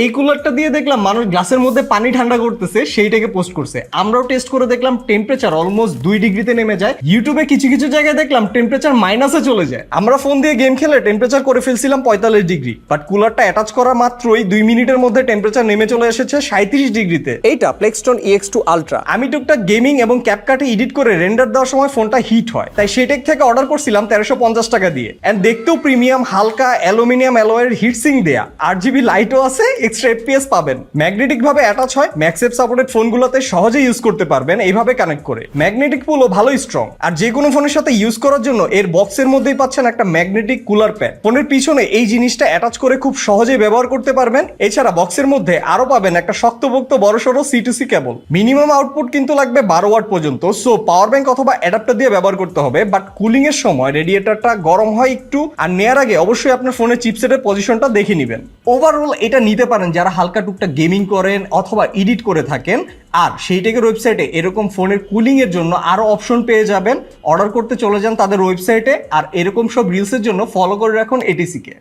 এই কুলারটা দিয়ে দেখলাম মানুষ গ্লাসের মধ্যে পানি ঠান্ডা করতেছে সেইটাকে পোস্ট করছে। আমরাও টেস্ট করে দেখলাম টেম্পারেচার অলমোস্ট দুই ডিগ্রিতে নেমে যায়। ইউটিউবে কিছু কিছু জায়গায় দেখলাম টেম্পারেচার মাইনাসে চলে যায়। আমরা ফোন দিয়ে গেম খেলে টেম্পারেচার করে ফেলছিলাম পঁয়তাল্লিশ ডিগ্রি। বাট কুলারটা অ্যাটাচ করা মাত্রই দুই মিনিটের মধ্যে টেম্পারেচার নেমে চলে এসেছে সাঁত্রিশ ডিগ্রিতে। এইটা প্লেক্সটন ইএক্স টু আলট্রা আমি টুকটাক গেমিং এবং ক্যাপকাটে এডিট করে রেন্ডার দেওয়ার সময় ফোনটা হিট হয়। তাই সেটেক থেকে অর্ডার করছিলাম তেরোশো পঞ্চাশ টাকা দিয়ে। অ্যান্ড দেখতেও প্রিমিয়াম হালকা অ্যালুমিনিয়াম অ্যালোয়ের হিটসিং দেয়া। আট জিবি লাইটও আছে এক্সট্রা এফপিএস পাবেন। ম্যাগনেটিক ভাবে অ্যাটাচ হয় ম্যাক্সেপ সাপোর্টেড ফোনগুলোতে সহজে ইউজ করতে পারবেন এইভাবে কানেক্ট করে। ম্যাগনেটিক পুলও ভালোই স্ট্রং আর যে কোনো ফোনের সাথে ইউজ করার জন্য এর বক্সের মধ্যেই পাচ্ছেন একটা ম্যাগনেটিক কুলার প্যাড ফোনের পিছনে এই জিনিসটা অ্যাটাচ করে খুব সহজেই ব্যবহার করতে পারবেন। এছাড়া বক্সের মধ্যে আরও পাবেন একটা শক্তপোক্ত বড়সড় C to C cable minimum output কিন্তু লাগবে বারো ওয়াট পর্যন্ত। সো পাওয়ার ব্যাংক অথবা অ্যাডাপ্টার দিয়ে ব্যবহার করতে হবে। বাট কুলিং এর সময় রেডিয়েটরটা গরম হয় একটু। আর নেয়ার আগে অবশ্যই আপনার ফোনের চিপসেটের পজিশনটা দেখে নেবেন। ওভারঅল এটা নিতে পারেন যারা হালকা টুকটা গেমিং করেন অথবা এডিট করে থাকেন। আর সেইটেকের ওয়েবসাইটে এরকম ফোনের কুলিংয়ের জন্য আরও অপশন পেয়ে যাবেন। অর্ডার করতে চলে যান তাদের ওয়েবসাইটে আর এরকম সব রিলসের জন্য ফলো করে রাখুন এটিসিকে